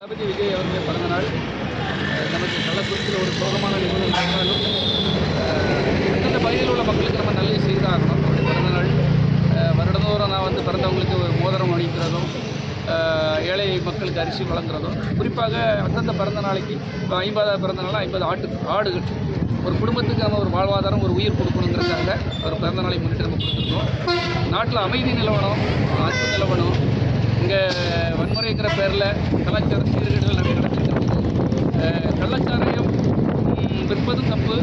தளபதி விஜய் அவருடைய பிறந்த நாள். நமக்கு கள்ளக்குறிச்சியில் ஒரு சோகமான நிகழ்வு நடந்தாலும் அந்தந்த பகுதியில் உள்ள மக்களுக்கு நம்ம நல்லது செய்தாகணும் அவருடைய பிறந்த நாள். வருடந்தோறும் நான் வந்து பிறந்தவங்களுக்கு ஒரு மோதிரம் அணிக்கிறதும் ஏழை மக்களுக்கு அரிசி வழங்குறதும் குறிப்பாக அந்தந்த பிறந்த நாளைக்கு இப்போ ஐம்பதாவது பிறந்த நாள் ஐம்பது ஆட்டு ஆடுகள். ஒரு குடும்பத்துக்கு நம்ம ஒரு வாழ்வாதாரம் ஒரு உயிர் கொடுக்கணுங்கிறதுக்காக ஒரு பிறந்த நாளை முன்னிட்டு நம்ம கொடுத்துருக்கோம். நாட்டில் அமைதி நிலவனம் அன்பு நிலவனம் வன்முறைங்கிற பேரில் கலாச்சார சீர்கேடுகள் நிறைய நடந்துட்டு கள்ளச்சாராயம் விற்பது விற்பதும் தப்பு.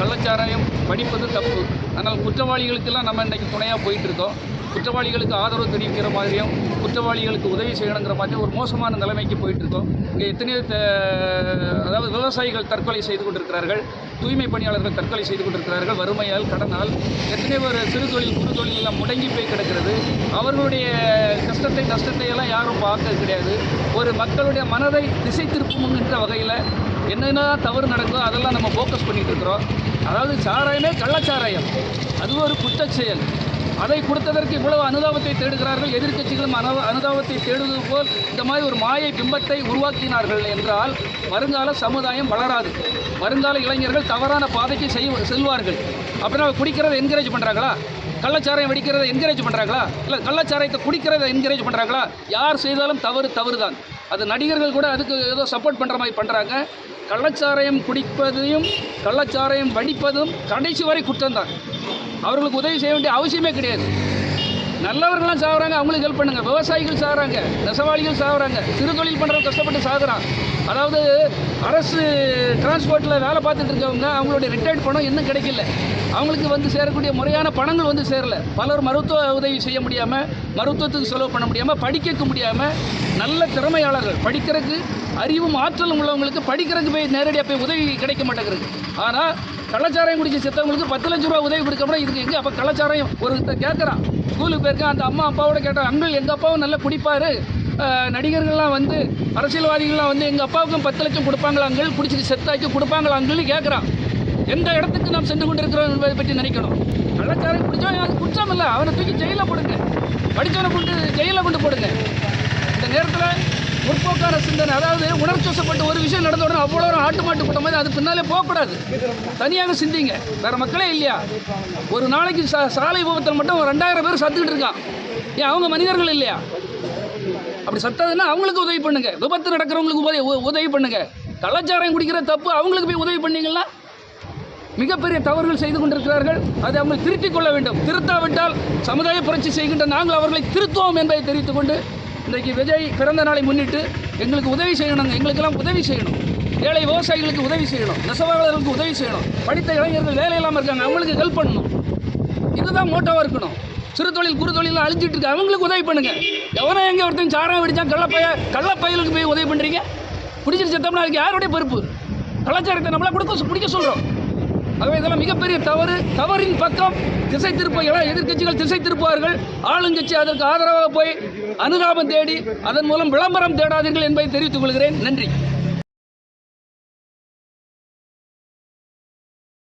கள்ளச்சாராயம் படிப்பதும் தப்பு. ஆனால் குற்றவாளிகளுக்கெல்லாம் நம்ம இன்றைக்கி துணையாக போயிட்டு இருக்கோம். குற்றவாளிகளுக்கு ஆதரவு தெரிவிக்கிற மாதிரியும் குற்றவாளிகளுக்கு உதவி செய்யணுங்கிற மாதிரியும் ஒரு மோசமான நிலைமைக்கு போயிட்டுருக்கோம் இங்கே எத்தனையோ த- விவசாயிகள் தற்கொலை செய்து கொண்டிருக்கிறார்கள் தூய்மை பணியாளர்கள் தற்கொலை செய்து கொண்டிருக்கிறார்கள் வறுமையால் கடனால் எத்தனையோ ஒரு சிறு தொழில் குறு தொழில் எல்லாம் முடங்கி போய் கிடக்கிறது. அவர்களுடைய கஷ்டத்தை நஷ்டத்தை எல்லாம் யாரும் பார்க்க கிடையாது. ஒரு மக்களுடைய மனதை திசை திருப்புமுங்கிற வகையில் என்னென்ன தவறு நடக்குதோ அதெல்லாம் நம்ம ஃபோக்கஸ் பண்ணிகிட்டு இருக்கிறோம். அதாவது சாராயமே கள்ளச்சாராயம். அது ஒரு குற்றச் செயல் அதை கொடுத்ததற்கு இவ்வளவு அனுதாபத்தை தேடுகிறார்கள். எதிர்க்கட்சிகளும் அனு அனுதாபத்தை தேடுவது போல் இந்த மாதிரி ஒரு மாயை பிம்பத்தை உருவாக்கினார்கள் என்றால் வருங்கால சமுதாயம் வளராது. வருங்கால இளைஞர்கள் தவறான பாதைக்கு செய் செல்வார்கள். அப்படின்னா குடிக்கிறதை என்கரேஜ் பண்ணுறாங்களா கள்ளச்சாராயம் வெடிக்கிறத என்கரேஜ் பண்ணுறாங்களா இல்லை கள்ளச்சாராயத்தை குடிக்கிறதை என்கரேஜ் பண்ணுறாங்களா யார் செய்தாலும் தவறு தவறு தான் அது நடிகர்கள் கூட அதுக்கு ஏதோ சப்போர்ட் பண்ணுற மாதிரி பண்ணுறாங்க கள்ளச்சாராயம் குடிப்பதையும் கள்ளச்சாராயம் வடிப்பதும் கடைசி வரை குற்றம்தான். அவர்களுக்கு உதவி செய்ய வேண்டிய அவசியமே கிடையாது. நல்லவர்கள்லாம் சாகுறாங்க அவங்களுக்கு ஹெல்ப் பண்ணுங்க. விவசாயிகள் சாகுறாங்க நெசவாளிகள் சாகுறாங்க சிறு தொழில் பண்ணுறவங்க கஷ்டப்பட்டு சாகுறான். அதாவது அரசு டிரான்ஸ்போர்ட்டில் வேலை பார்த்துட்டு இருக்கவங்க அவங்களுடைய ரிட்டையர்ட் பணம் இன்னும் கிடைக்கல. அவங்களுக்கு வந்து சேரக்கூடிய முறையான பணங்கள் வந்து சேரல. பலர் மருத்துவ உதவி செய்ய முடியாமல் மருத்துவத்துக்கு செலவு பண்ண முடியாமல் படிக்க முடியாமல் நல்ல திறமையாளர்கள். படிக்கிறதுக்கு அறிவும் ஆற்றலும் உள்ளவங்களுக்கு படிக்கிறதுக்கு போய் நேரடியாக போய் உதவி கிடைக்க மாட்டேங்கிறது ஆனால் கள்ளச்சாராயம் குடிச்சு செத்தவங்களுக்கு பத்து லட்ச ரூபா உதவி கொடுக்கப்பட இதுக்கு எங்கே? அப்போ கள்ளச்சாராயம் ஒரு கேட்குறான் ஸ்கூலுக்கு போயிருக்கான் அந்த அம்மா அப்பாவோட கேட்டான் அங்கிள் எங்கள் அப்பாவும் நல்லா குடிப்பார். நடிகர்கள்லாம் வந்து அரசியல்வாதிகள்லாம் வந்து எங்கள் அப்பாவுக்கும் பத்து லட்சம் கொடுப்பாங்களாங்கள் குடிச்சிட்டு செத்தாக்கி கொடுப்பாங்களாங்கள்னு கேட்குறான் எந்த இடத்துக்கு நாம் சென்று கொண்டிருக்கிறோம் என்பதை பற்றி நினைக்கணும். கள்ளச்சாரம் குடித்தவன் அது குற்றம் இல்லை அவனை தூக்கி ஜெயிலில் போடுங்க. படித்தவனை கொண்டு ஜெயிலில் கொண்டு போடுங்க. இந்த நேரத்தில் முற்போக்கான சிந்தனை அதாவது உணர்ச்சப்பட்டு ஒரு விஷயம் நடந்த உடனே அவ்வளோ ஒரு ஆட்டு மாட்டு போட்ட மாதிரி அது பின்னாலே போகக்கூடாது. தனியாக சிந்திங்க. வேறு மக்களே இல்லையா? ஒரு நாளைக்கு சா சாலை விபத்தில் மட்டும் ஒரு ரெண்டாயிரம் பேர் சத்துக்கிட்டு இருக்கான். ஏன் அவங்க மனிதர்கள் இல்லையா? அப்படி சத்ததுன்னா அவங்களுக்கு உதவி பண்ணுங்க. விபத்து நடக்கிறவங்களுக்கு உதவி உ- உதவி பண்ணுங்க. கலாச்சாரம் குடிக்கிற தப்பு அவங்களுக்கு போய் உதவி பண்ணீங்கன்னா மிகப்பெரிய தவறுகள் செய்து கொண்டிருக்கிறார்கள். அதை அவங்க திருத்திக் கொள்ள வேண்டும். திருத்தாவிட்டால் சமுதாய புரட்சி செய்கின்ற நாங்கள் அவர்களை திருத்துவோம் என்பதை தெரிவித்துக் கொண்டு இன்றைக்கு விஜய் பிறந்த நாளை முன்னிட்டு எங்களுக்கு உதவி செய்யணுங்க. எங்களுக்கெல்லாம் உதவி செய்யணும். ஏழை விவசாயிகளுக்கு உதவி செய்யணும். நெசவாளர்களுக்கு உதவி செய்யணும். படித்த இளைஞர்கள் வேலை இல்லாமல் இருக்காங்க. அவங்களுக்கு ஹெல்ப் பண்ணணும். இதுதான் மோட்டோவாக இருக்கணும். சிறு தொழில் குறு தொழிலாம் அழிஞ்சிட்டு இருக்கு. அவங்களுக்கு உதவி பண்ணுங்க. எவனோ எங்கே ஒருத்தன் சாரம் வெடிச்சா கள்ளப்பைய கள்ளப்பயலுக்கு போய் உதவி பண்ணுறீங்க பிடிச்சிட்டு செத்தோம்னா அதுக்கு யாருடைய பொறுப்பு? கலாச்சாரத்தை நம்மளா கொடுக்க பிடிக்க சொல்கிறோம் ஆகவே இதெல்லாம் மிகப்பெரிய தவறு. தவறின் பக்கம் திசை திருப்ப இள- எதிர்க்கட்சிகள் திசை திருப்புவார்கள். ஆளுங்கட்சி அதற்கு ஆதரவாக போய் அனுதாபம் தேடி அதன் மூலம் விளம்பரம் தேடாதீர்கள் என்பதை தெரிவித்துக் கொள்கிறேன். நன்றி.